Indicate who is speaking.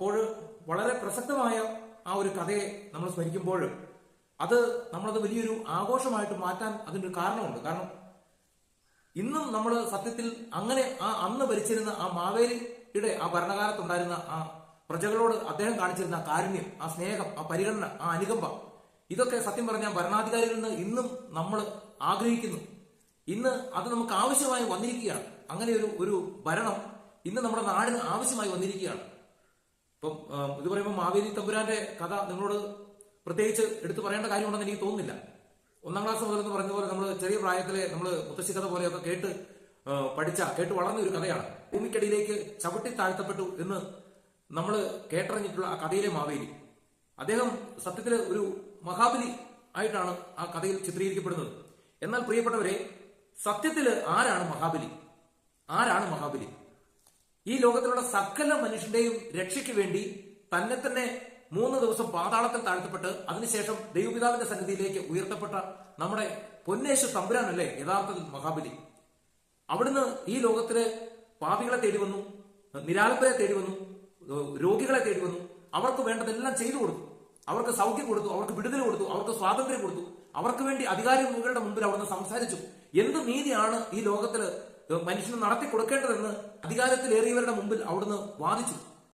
Speaker 1: അപ്പോൾ വളരെ പ്രസക്തമായ ആ ഒരു കഥയെ നമ്മൾ സ്മരിക്കുമ്പോൾ അത് നമ്മളത് വലിയൊരു ആഘോഷമായിട്ട് മാറ്റാൻ അതിന്റെ കാരണമുണ്ട്. കാരണം ഇന്നും നമ്മൾ സത്യത്തിൽ അങ്ങനെ ആ അന്ന് ഭരിച്ചിരുന്ന ആ മാവേലിയുടെ ആ ഭരണകാലത്തുണ്ടായിരുന്ന ആ പ്രജകളോട് അദ്ദേഹം കാണിച്ചിരുന്ന ആ കാരുണ്യം ആ സ്നേഹം ആ പരിഗണന ആ അനുകമ്പ ഇതൊക്കെ സത്യം പറഞ്ഞാൽ ഭരണാധികാരികളിൽ നിന്ന് ഇന്നും നമ്മൾ ആഗ്രഹിക്കുന്നു. ഇന്ന് അത് നമുക്ക് ആവശ്യമായി വന്നിരിക്കുകയാണ്. അങ്ങനെ ഒരു ഒരു ഭരണം ഇന്ന് നമ്മുടെ നാടിന് ആവശ്യമായി വന്നിരിക്കുകയാണ്. ഇപ്പം ഇത് പറയുമ്പോൾ മാവേലി തമ്പുരാന്റെ കഥ നിങ്ങളോട് പ്രത്യേകിച്ച് എടുത്തു പറയേണ്ട കാര്യമുണ്ടെന്ന് എനിക്ക് തോന്നുന്നില്ല. ഒന്നാം ക്ലാസ് മുതൽ എന്ന് പറഞ്ഞ പോലെ നമ്മൾ ചെറിയ പ്രായത്തിലെ നമ്മൾ മുത്തശ്ശി കഥ പോലെയൊക്കെ കേട്ട് പഠിച്ച കേട്ട് വളർന്ന ഒരു കഥയാണ്. ഭൂമിക്കടിയിലേക്ക് ചവിട്ടി താഴ്ത്തപ്പെട്ടു എന്ന് നമ്മൾ കേട്ടറിഞ്ഞിട്ടുള്ള ആ കഥയിലെ മാവേലി. അദ്ദേഹം സത്യത്തിൽ ഒരു മഹാബലി ആയിട്ടാണ് ആ കഥയിൽ ചിത്രീകരിക്കപ്പെടുന്നത്. എന്നാൽ പ്രിയപ്പെട്ടവരെ സത്യത്തിൽ ആരാണ് മഹാബലി? ആരാണ് മഹാബലി? ഈ ലോകത്തിലുള്ള സകല മനുഷ്യന്റെയും രക്ഷയ്ക്ക് വേണ്ടി തന്നെ തന്നെ മൂന്ന് ദിവസം പാതാളത്തിൽ താഴ്ത്തപ്പെട്ട് അതിനുശേഷം ദൈവപിതാവിന്റെ സന്നിധിയിലേക്ക് ഉയർത്തപ്പെട്ട നമ്മുടെ പൊന്നേശു തമ്പുരാനല്ലേ യഥാർത്ഥത്തിൽ മഹാബലി. അവിടുന്ന് ഈ ലോകത്തിലെ പാപികളെ തേടി വന്നു നിരാലംബരെ തേടി വന്നു രോഗികളെ തേടി വന്നു അവർക്ക് വേണ്ടതെല്ലാം ചെയ്തു കൊടുത്തു. അവർക്ക് സൗഖ്യം കൊടുത്തു അവർക്ക് വിടുതൽ കൊടുത്തു അവർക്ക് സ്വാതന്ത്ര്യം കൊടുത്തു. അവർക്ക് വേണ്ടി അധികാരികളുടെ മുമ്പിൽ അവിടുന്ന് സംസാരിച്ചു. എന്ത് നീതിയാണ് ഈ ലോകത്തിൽ മനുഷ്യന് നടത്തി കൊടുക്കേണ്ടതെന്ന് അധികാരത്തിലേറിയവരുടെ മുമ്പിൽ അവിടുന്ന് വാദിച്ചു.